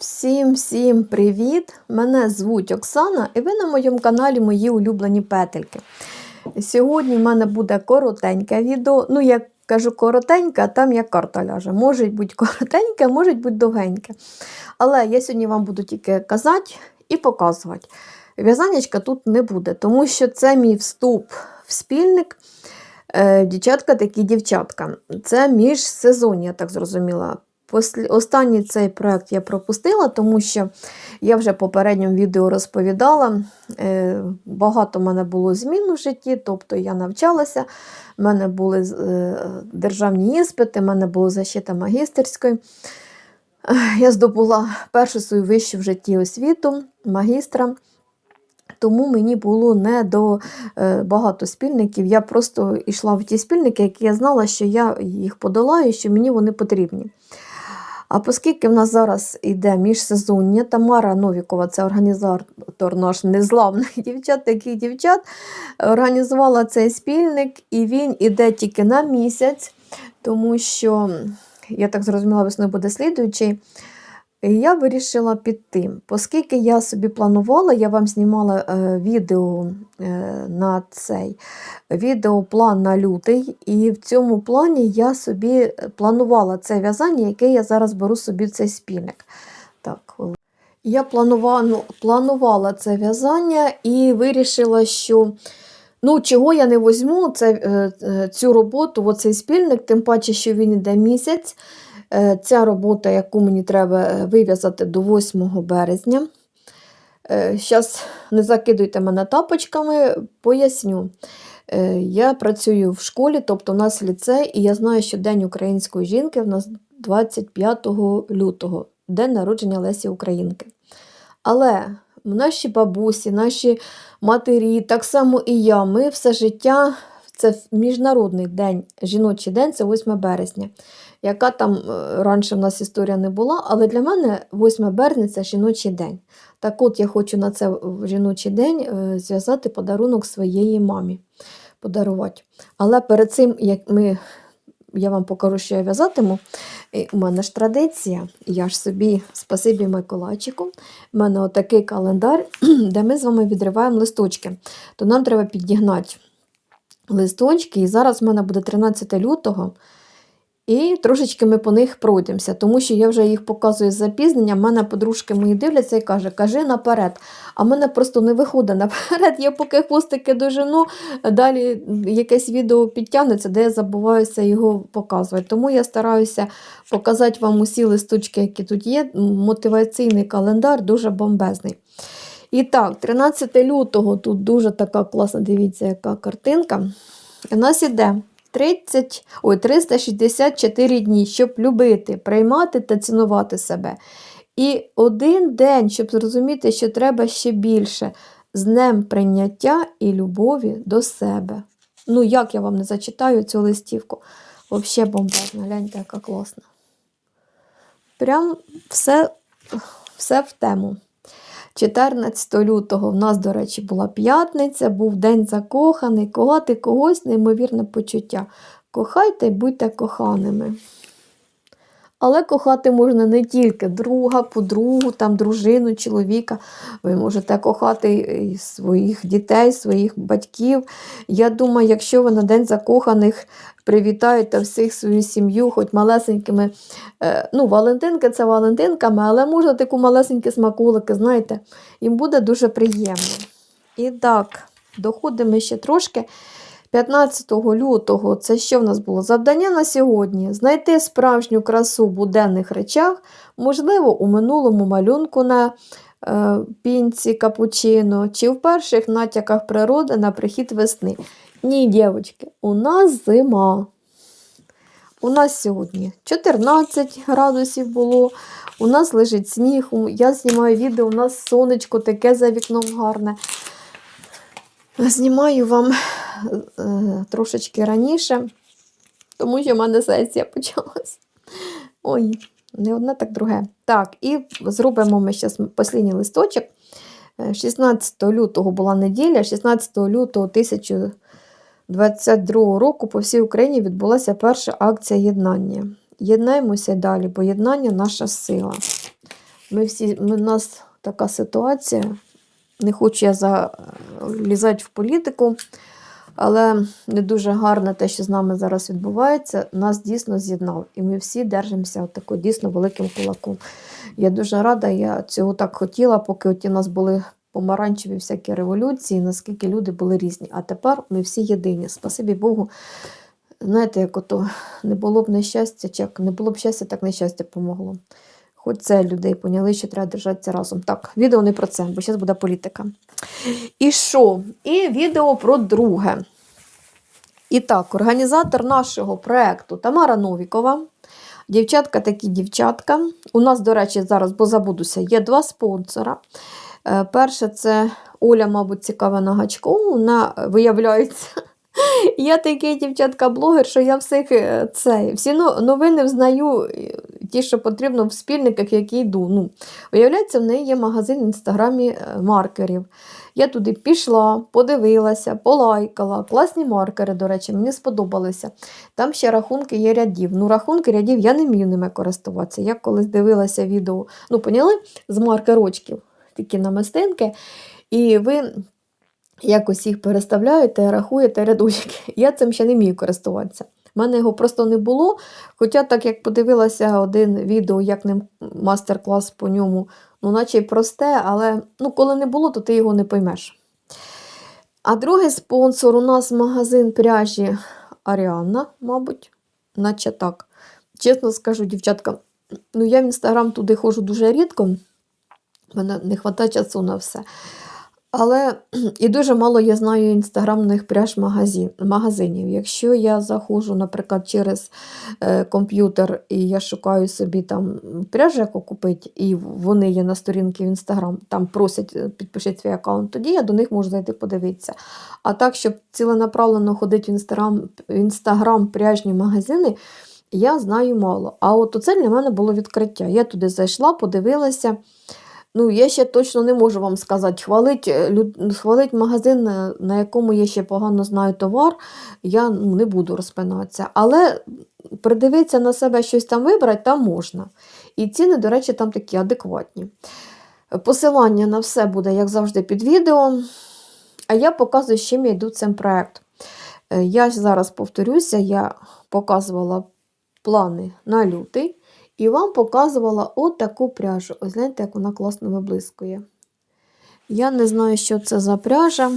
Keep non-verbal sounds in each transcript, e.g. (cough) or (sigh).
Всім-всім привіт! Мене звуть Оксана, і ви на моєму каналі Мої улюблені петельки. Сьогодні в мене буде коротеньке відео. Ну, я кажу коротеньке, а там як карта ляже. Може бути коротеньке, може бути довгеньке. Але я сьогодні вам буду тільки казати і показувати. В'язанечка тут не буде, тому що це мій вступ в спільник. Е, Дівчатка такі дівчатка. Це міжсезоння, я так зрозуміла. Останній цей проект я пропустила, тому що я вже в попередньому відео розповідала. Е, Багато в мене було змін у житті, тобто я навчалася, в мене були е, державні іспити, в мене була защита магістерської. Я здобула першу свою вищу в житті освіту, магістра. Тому мені було не до е, багато спільників. Я просто йшла в ті спільники, які я знала, що я їх подолаю, що мені вони потрібні. А оскільки в нас зараз йде міжсезоння, Тамара Новікова, це організатор наш незламних (laughs) дівчат, таких дівчат, організувала цей спільник, і він іде тільки на місяць, тому що, я так зрозуміла, весною буде слідуючий. Я вирішила піти. Оскільки я собі планувала, я вам знімала е, відео е, на цей відеоплан на лютий, і в цьому плані я собі планувала це в'язання, яке я зараз беру собі цей спільник. Так, я планувала, ну, планувала це в'язання і вирішила, що ну, чого я не візьму це, е, цю роботу, оцей спільник, тим паче, що він йде місяць. Е, Ця робота, яку мені треба е, вив'язати до 8 березня. Зараз не закидуйте мене тапочками, поясню. Е, Я працюю в школі, тобто у нас ліцей, і я знаю, що День української жінки в нас 25 лютого, день народження Лесі Українки. Але наші бабусі, наші матері, так само і я, ми все життя, це Міжнародний день, жіночий день, це 8 березня. Яка там е, раніше в нас історія не була, але для мене 8 березня це жіночий день. Так от я хочу на це жіночий день е, зв'язати подарунок своєї мамі. Подарувати. Але перед цим, як ми, я вам покажу, що я в'язатиму, у мене ж традиція, я ж собі, спасибі Миколайчику, у мене отакий календар, (clears throat) де ми з вами відриваємо листочки. То нам треба підігнати листочки, і зараз в мене буде 13 лютого. І трошечки ми по них пройдемося, тому що я вже їх показую з запізненням. Мене подружки мої дивляться і каже, кажи наперед. А мене просто не виходить наперед. Я поки хвостики дожену, далі якесь відео підтягнеться, де я забуваюся його показувати. Тому я стараюся показати вам усі листочки, які тут є. Мотиваційний календар дуже бомбезний. І так, 13 лютого тут дуже така класна, дивіться, яка картинка. У нас іде 30, ой, 364 дні, щоб любити, приймати та цінувати себе. І один день, щоб зрозуміти, що треба ще більше, з днем прийняття і любові до себе. Ну, як я вам не зачитаю цю листівку? Взагалі бомбезна, гляньте, яка класна. Прям все, все в тему. 14 лютого в нас, до речі, була п'ятниця, був день закоханий, кохати когось неймовірне почуття. Кохайте будьте коханими. Але кохати можна не тільки друга, подругу, там, дружину, чоловіка. Ви можете кохати своїх дітей, своїх батьків. Я думаю, якщо ви на День закоханих привітаєте всіх свою сім'ю, хоч малесенькими, е, ну, Валентинки це Валентинками, але можна таку малесенькі смакулики, знаєте, їм буде дуже приємно. І так, доходимо ще трошки. 15 лютого, це що в нас було? Завдання на сьогодні знайти справжню красу в буденних речах, можливо, у минулому малюнку на е, пінці капучино, чи в перших натяках природи на прихід весни. Ні, дівчатки, у нас зима. У нас сьогодні 14 градусів було, у нас лежить сніг, я знімаю відео, у нас сонечко таке за вікном гарне. Знімаю вам е, трошечки раніше, тому що в мене сесія почалась. Ой, не одне, так друге. Так, і зробимо ми зараз останній листочок. 16 лютого була неділя, 16 лютого 2022 року по всій Україні відбулася перша акція єднання. Єднаємося далі, бо єднання наша сила. Ми всі, у нас така ситуація. Не хочу я залізати в політику, але не дуже гарно те, що з нами зараз відбувається, нас дійсно з'єднав. І ми всі держимося тако дійсно великим кулаком. Я дуже рада, я цього так хотіла, поки от у нас були помаранчеві всякі революції, наскільки люди були різні. А тепер ми всі єдині. Спасибі Богу. Знаєте, як ото не було б нещастя, чи як не було б щастя, так нещастя помогло. Хоч це людей поняли, що треба держатися разом. Так, відео не про це, бо зараз буде політика. І що? І відео про друге. І так, організатор нашого проєкту Тамара Новікова. Дівчатка такі дівчатка. У нас, до речі, зараз, бо забудуся, є два спонсора. Е, Перше, це Оля, мабуть, цікава на гачку. Вона виявляється. (laughs) Я такий дівчатка-блогер, що я всіх е, це, всі новини взнаю, е, ті, що потрібно в спільниках, які йду. Ну, виявляється, в неї є магазин в інстаграмі е, маркерів. Я туди пішла, подивилася, полайкала. Класні маркери, до речі, мені сподобалися. Там ще рахунки є рядів. Ну, рахунки рядів я не вмію ними користуватися. Я колись дивилася відео, ну, поняли, з маркерочків, такі намистинки, і ви якось їх переставляєте, рахуєте рядочки. (laughs) Я цим ще не вмію користуватися. У мене його просто не було. Хоча, так як подивилася один відео, як ним мастер-клас по ньому, ну, наче й просте, але ну, коли не було, то ти його не поймеш. А другий спонсор у нас магазин пряжі Аріанна, мабуть, наче так. Чесно скажу, дівчатка, ну я в інстаграм туди ходжу дуже рідко, мене не вистачає часу на все. Але і дуже мало я знаю інстаграмних пряж магазин, магазинів. Якщо я заходжу, наприклад, через е, комп'ютер і я шукаю собі там пряжу, яку купити, і вони є на сторінці в інстаграм, там просять е, підпишіть свій аккаунт, тоді я до них можу зайти подивитися. А так, щоб ціленаправлено ходити в інстаграм, в інстаграм пряжні магазини, я знаю мало. А от оце для мене було відкриття. Я туди зайшла, подивилася. Ну, я ще точно не можу вам сказати. Хвалить, е, хвалить магазин, е, на якому я ще погано знаю товар, я не буду розпинатися. Але придивитися на себе щось там вибрати, там можна. І ціни, до речі, там такі адекватні. Посилання на все буде, як завжди, під відео. А я показую, з чим я йду цим проєкт. Е, Я зараз повторюся, я показувала плани на лютий. І вам показувала от таку пряжу. Ось гляньте, як вона класно виблискує. Я не знаю, що це за пряжа.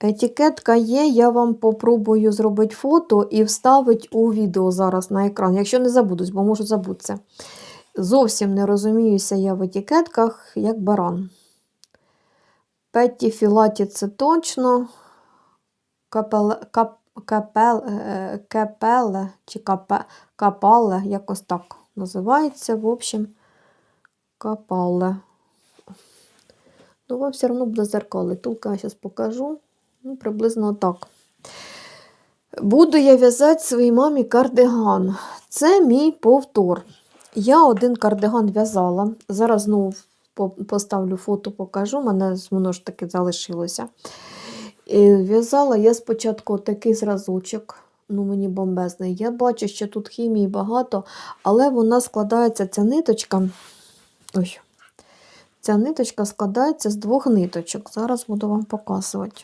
Етикетка є, я вам попробую зробити фото і вставити у відео зараз на екран, якщо не забудусь, бо можу забутися. Зовсім не розуміюся я в етикетках, як баран. Петті Філаті це точно. Капеле, кап, капел, е, чи капе, капале, якось так називається. В общем, капале. Ну, вам все одно буде зеркали. Тулка я зараз покажу. Ну, приблизно так. Буду я в'язати своїй мамі кардиган. Це мій повтор. Я один кардиган в'язала. Зараз знову поставлю фото, покажу. У мене воно ж таки залишилося. І В'язала я спочатку такий зразочок, ну мені бомбезний. Я бачу, що тут хімії багато, але вона складається, ця ниточка. Ой, ця ниточка складається з двох ниточок. Зараз буду вам показувати.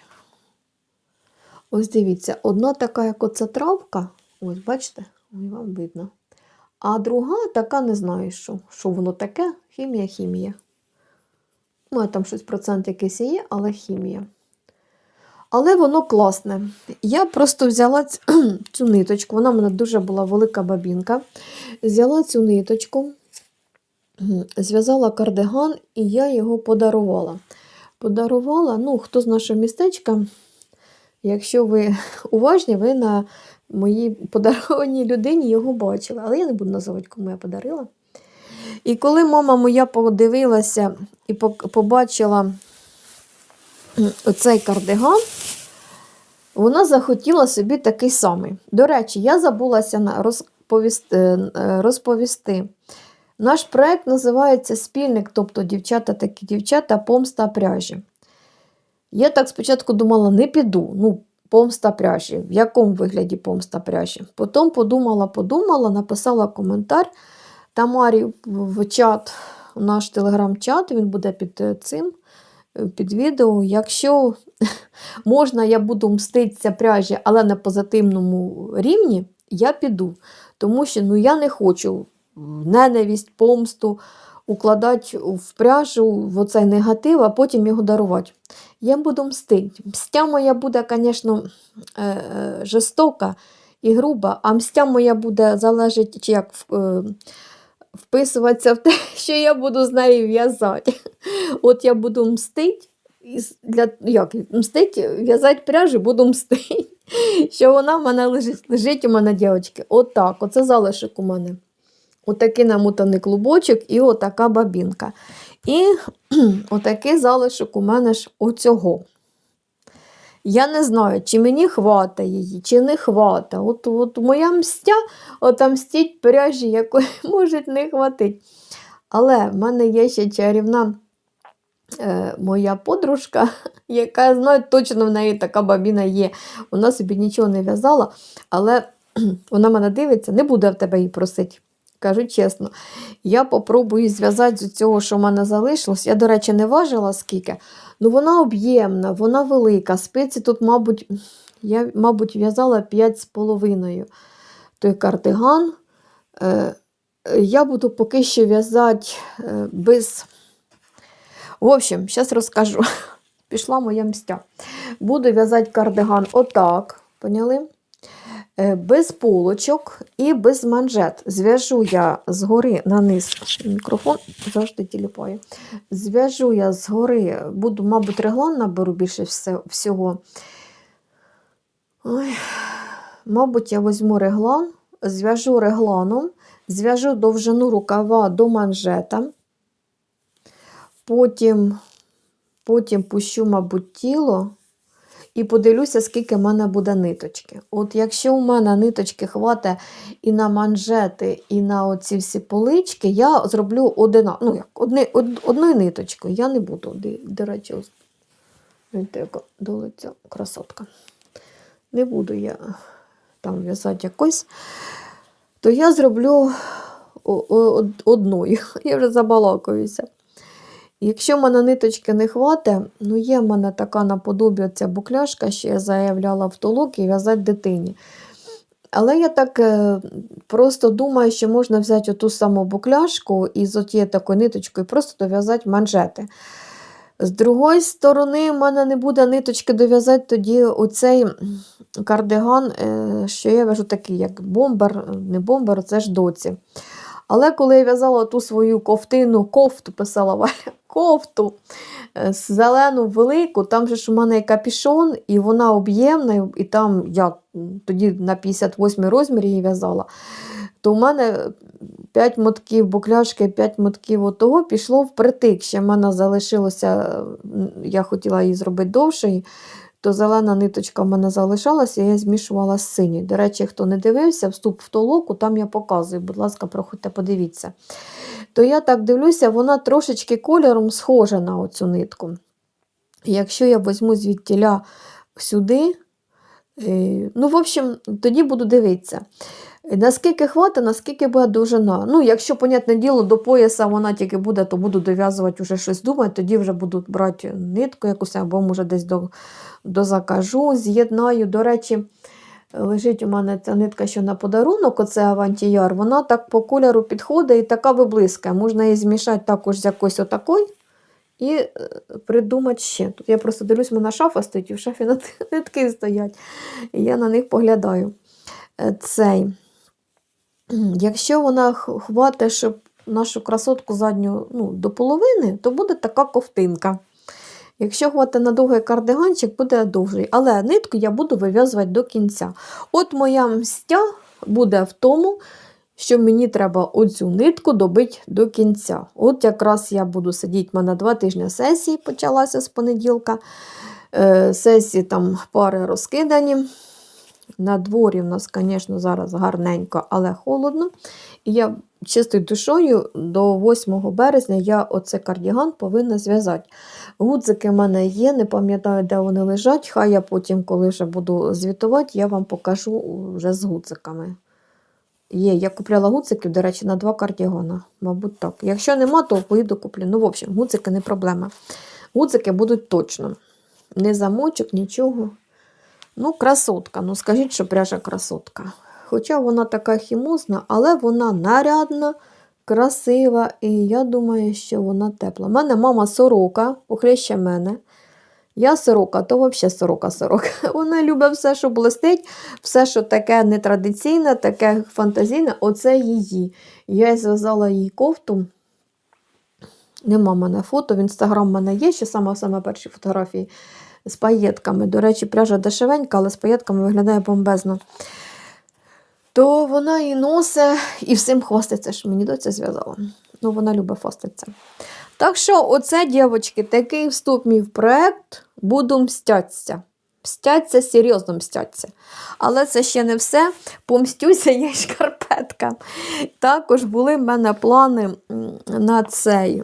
Ось дивіться, одна така, як оця травка, ось бачите, Ой, вам видно. А друга така не знаю, що, що воно таке. Хімія, хімія. Ну, там щось процент якийсь є, але хімія. Але воно класне. Я просто взяла (clears throat) цю ниточку, вона в мене дуже була велика бабінка. Взяла цю ниточку, зв'язала кардиган і я його подарувала. Подарувала, ну, хто з нашого містечка, якщо ви (laughs) уважні, ви на моїй подарованій людині його бачили. Але я не буду називати, кому я подарила. І коли мама моя подивилася і побачила оцей кардиган, вона захотіла собі такий самий. До речі, я забулася розповісти, е, розповісти. Наш проект називається Спільник, тобто дівчата такі дівчата, помста пряжі. Я так спочатку думала, не піду. Ну, помста пряжі. В якому вигляді помста пряжі? Потім подумала, подумала, написала коментар. Тамарі в чат, в наш телеграм-чат, він буде під е, цим, під відео. Якщо (laughs) можна, я буду мститися пряжі, але на позитивному рівні, я піду. Тому що ну, я не хочу ненависть, помсту укладати в пряжу в оцей негатив, а потім його дарувати. Я буду мстити. Мстя моя буде, звісно, е, е, жорстока і груба, а мстя моя буде залежати, чи як е, вписуватися в те, (laughs) що я буду з нею в'язати. От я буду мстити, для, як, мстить, в'язати пряжу, буду мстити. (laughs) Що вона в мене лежить, лежить у мене, дівчатки. Отак, оце залишок у мене. Отакий намотаний клубочок і отака бабінка. І (clears throat) отакий залишок у мене ж оцього. Я не знаю, чи мені хвата її, чи не хвата. От, от моя мстя отомстіть пряжі, якої (laughs) може не хватить. Але в мене є ще чарівна е, моя подружка, (laughs) яка я знаю, точно в неї така бабіна є. Вона собі нічого не в'язала, але (clears throat) вона мене дивиться, не буде в тебе її просити. Кажу чесно, я попробую зв'язати з цього, що в мене залишилось. Я, до речі, не важила скільки. Ну, вона об'ємна, вона велика. Спиці тут, мабуть, я, мабуть, в'язала 5,5 той кардиган. Е, я буду поки що в'язати е, без. В общем, зараз розкажу. (laughs) Пішла моя мстя. Буду в'язати кардиган отак, поняли? Е, Без полочок і без манжет. Зв'яжу я згори на низ мікрофон, завжди тіліпає. Зв'яжу я згори, буду, мабуть, реглан наберу більше всього. Ой, мабуть, я візьму реглан, зв'яжу регланом, зв'яжу довжину рукава до манжета. Потім, потім пущу, мабуть, тіло і подивлюся, скільки в мене буде ниточки. От якщо у мене ниточки хватить і на манжети, і на оці всі полички, я зроблю одина, ну, як, одни, од, одною ниточкою. Я не буду, до, речі, яка до красотка. Не буду я там в'язати якось, то я зроблю одною. (laughs) Я вже забалакаюся. Якщо мене ниточки не хватить, ну є в мене така наподобі ця букляшка, що я заявляла в толоки в'язати дитині. Але я так е, просто думаю, що можна взяти оту саму букляшку і з отією такою ниточкою просто дов'язати манжети. З другої сторони, в мене не буде ниточки дов'язати тоді оцей кардиган, е, що я вяжу такий, як бомбер, не бомбер, це ж доці. Але коли я в'язала ту свою ковтину, кофту писала Валя, кофту е, зелену велику, там же ж у мене капішон, і вона об'ємна, і там я тоді на 58 розмір її в'язала, то у мене 5 мотків букляшки, 5 мотків отого пішло впритик. Ще в мене залишилося, я хотіла її зробити довшою, то зелена ниточка в мене залишалася, я змішувала з синій. До речі, хто не дивився, вступ в толоку, там я показую, будь ласка, проходьте, подивіться. То я так дивлюся, вона трошечки кольором схожа на оцю нитку. Якщо я візьму звідтіля сюди, е, ну, в общем, тоді буду дивитися. Наскільки хватить, наскільки буде довжина. Ну, якщо, понятне діло, до пояса вона тільки буде, то буду дов'язувати вже щось думати, тоді вже буду брати нитку якусь, або може десь до, дозакажу, з'єднаю. До речі, лежить у мене ця нитка, що на подарунок, оце авантіяр, вона так по кольору підходить і така виблискає. Можна її змішати також з якоюсь отакою і е, придумати ще. Тут я просто дивлюсь, в мене шафа стоїть, і в шафі нитки стоять. І я на них поглядаю. Е, Цей. Якщо вона хватить, щоб нашу красотку задню ну, до половини, то буде така ковтинка. Якщо хватить на довгий кардиганчик, буде довший. Але нитку я буду вив'язувати до кінця. От моя мстя буде в тому, що мені треба оцю нитку добити до кінця. От якраз я буду сидіти, в мене два тижні сесії почалася з понеділка. Е, сесії там пари розкидані. На дворі в нас, звісно, зараз гарненько, але холодно. І я чистою душою до 8 березня я оце кардіган повинна зв'язати. Гудзики в мене є, не пам'ятаю, де вони лежать. Хай я потім, коли вже буду звітувати, я вам покажу вже з гудзиками. Є, я купляла гуциків, до речі, на два кардігона. Мабуть, так. Якщо нема, то поїду куплю. Ну, в общем, гуцики не проблема. Гуцики будуть точно. Не замочок, нічого. Ну, красотка. Ну, скажіть, що пряжа красотка. Хоча вона така хімозна, але вона нарядна, красива, і я думаю, що вона тепла. У мене мама сорока, похлеще мене. Я сорока, то взагалі сорока-сорока. (laughs) Вона любить все, що блистить, все, що таке нетрадиційне, таке фантазійне, оце її. Я зв'язала їй кофту. Нема в мене фото, в інстаграм в мене є ще саме саме перші фотографії з паєтками. До речі, пряжа дешевенька, але з паєтками виглядає бомбезно. То вона і носить, і всім хвастається, що мені доця зв'язала. Ну, вона любить хвастатися. Так що, оце, дівчатки, такий вступ мій в проект. Буду мстяться. Мстяться, серйозно мстяться. Але це ще не все. Помстюся (laughs) я й шкарпеткам. Також були в мене плани на цей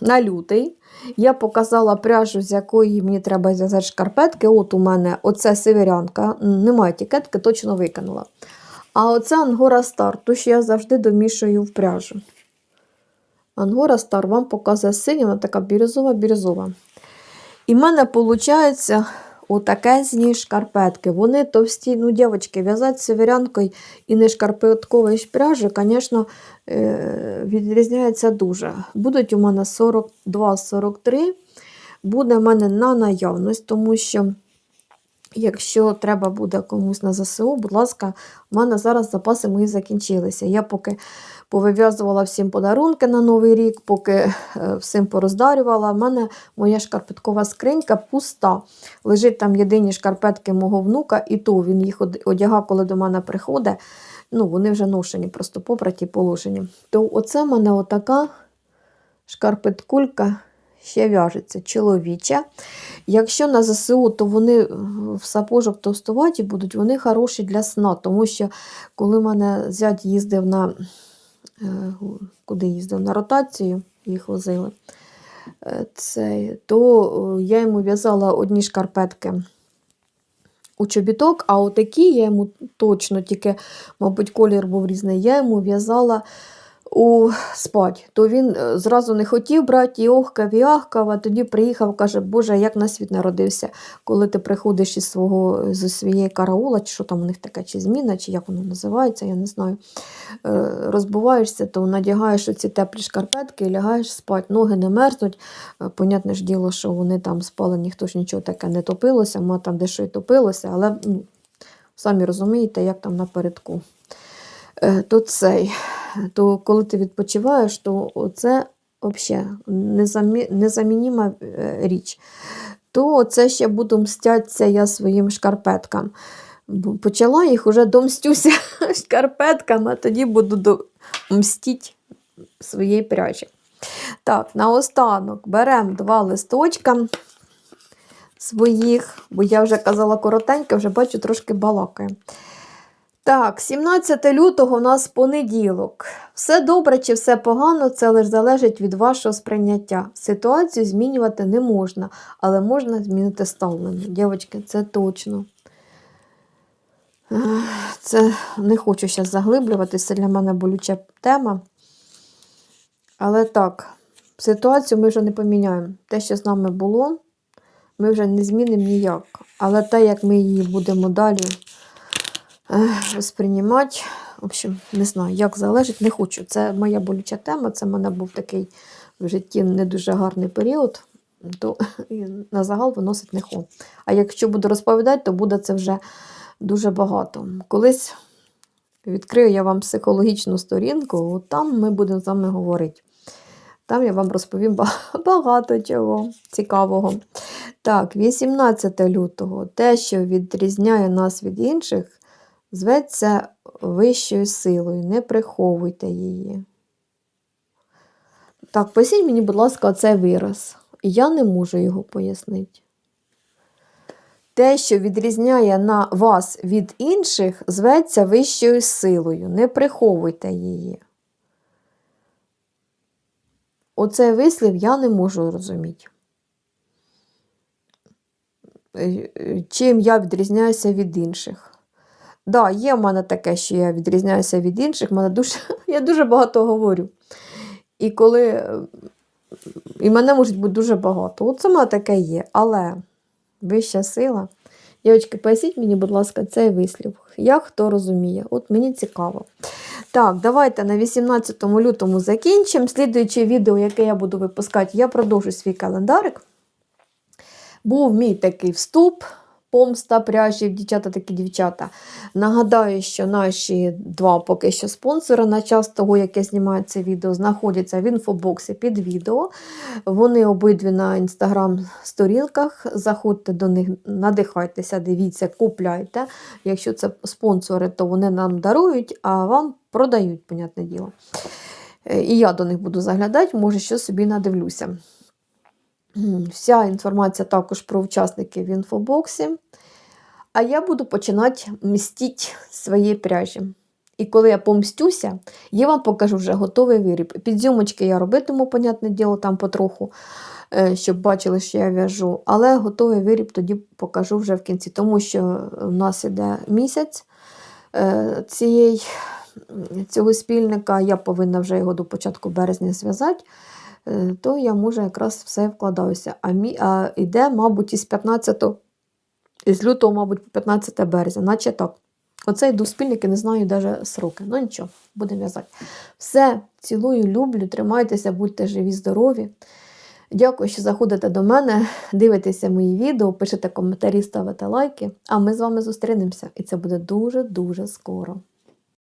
на лютий. Я показала пряжу, з якої мені треба зв'язати шкарпетки. От у мене оце северянка, немає етикетки, точно викинула. А оце Ангора Стар, ту що я завжди домішую в пряжу. Ангора Стар вам показує синя, вона така бірюзова-бірюзова. І в мене виходить отакезні шкарпетки. Вони товсті, ну, дівчатки, в'язати северянкою і не шкарпеткової пряжі, звісно, е, відрізняється дуже. Будуть у мене 42-43. Буде в мене на наявність, тому що. Якщо треба буде комусь на ЗСУ, будь ласка, в мене зараз запаси мої закінчилися. Я поки повив'язувала всім подарунки на Новий рік, поки е, всім пороздарювала. У мене моя шкарпеткова скринька пуста. Лежить там єдині шкарпетки мого внука, і то він їх од- одягав, коли до мене приходить. Ну, вони вже ношені, просто попраті, положені. То оце в мене отака шкарпеткулька ще в'яжеться, чоловіча. Якщо на ЗСУ, то вони в сапожок товстуваті будуть, вони хороші для сна, тому що коли мене зять їздив на куди їздив? На ротацію, їх возили, е, це, то е, я йому в'язала одні шкарпетки у чобіток, а отакі я йому точно, тільки, мабуть, колір був різний, я йому в'язала у спать. То він е, зразу не хотів брати і охкав, і ахкав, а тоді приїхав, каже, Боже, як на світ народився, коли ти приходиш із свого, зі своєї караула, чи що там у них таке, чи зміна, чи як воно називається, я не знаю. Е, Розбуваєшся, то надягаєш оці теплі шкарпетки і лягаєш спати. Ноги не мерзнуть. Е, Понятне ж діло, що вони там спали, ніхто ж нічого таке не топилося, ма там дещо й топилося, але ну, самі розумієте, як там напередку. Е, То цей то коли ти відпочиваєш, то це взагалі незамі... незамініма е, річ. То це ще буду мстятися я своїм шкарпеткам. Почала їх уже домстюся (laughs) шкарпеткам, а тоді буду мстити своїй пряжі. Так, наостанок беремо два листочка своїх, бо я вже казала коротенько, вже бачу, трошки балакає. Так, 17 лютого у нас понеділок. Все добре чи все погано, це лише залежить від вашого сприйняття. Ситуацію змінювати не можна, але можна змінити ставлення. Дівчатки, це точно. Це не хочу зараз заглиблюватися, для мене болюча тема. Але так, ситуацію ми вже не поміняємо. Те, що з нами було, ми вже не змінимо ніяк. Але те, як ми її будемо далі ех, сприймати. В общем, не знаю, як залежить, не хочу. Це моя болюча тема. Це в мене був такий в житті не дуже гарний період, то (laughs) на загал виносить не хо. А якщо буду розповідати, то буде це вже дуже багато. Колись відкрию я вам психологічну сторінку, там ми будемо з вами говорити. Там я вам розповім (laughs) багато чого цікавого. Так, 18 лютого. Те, що відрізняє нас від інших, зветься вищою силою. Не приховуйте її. Так, поясніть мені, будь ласка, цей вираз. Я не можу його пояснити. Те, що відрізняє на вас від інших, зветься вищою силою. Не приховуйте її. Оцей вислів я не можу розуміти. Е, е, Чим я відрізняюся від інших? Да, є в мене таке, що я відрізняюся від інших, мене дуже, (laughs) я дуже багато говорю. І коли. І мене може бути дуже багато. От саме таке є. Але вища сила. Дівчатки, поясніть мені, будь ласка, цей вислів. Як хто розуміє? От мені цікаво. Так, давайте на 18 лютому закінчимо. Слідуюче відео, яке я буду випускати, я продовжу свій календарик. Був мій такий вступ, помста пряжів, дівчата такі дівчата. Нагадаю, що наші два поки що спонсори на час того, як я знімаю це відео, знаходяться в інфобоксі під відео. Вони обидві на інстаграм-сторінках. Заходьте до них, надихайтеся, дивіться, купляйте. Якщо це спонсори, то вони нам дарують, а вам продають, понятне діло. Е, І я до них буду заглядати, може, що собі надивлюся. Вся інформація також про учасників в інфобоксі. А я буду починати мстити свої пряжі. І коли я помстюся, я вам покажу вже готовий виріб. Підзйомочки я робитиму, понятне діло, там потроху, е, щоб бачили, що я в'яжу. Але готовий виріб тоді покажу вже в кінці, тому що в нас іде місяць е, цієї, цього спільника, я повинна вже його до початку березня зв'язати. Е, То я може якраз все вкладаюся. А, мі, а йде, мабуть, із 15 з лютого, мабуть, по 15 березня, наче так. Оце йду в спільники, не знаю навіть сроки. Ну нічого, будемо в'язати. Все, цілую, люблю, тримайтеся, будьте живі, здорові. Дякую, що заходите до мене, дивитеся мої відео, пишете коментарі, ставите лайки. А ми з вами зустрінемося. І це буде дуже-дуже скоро.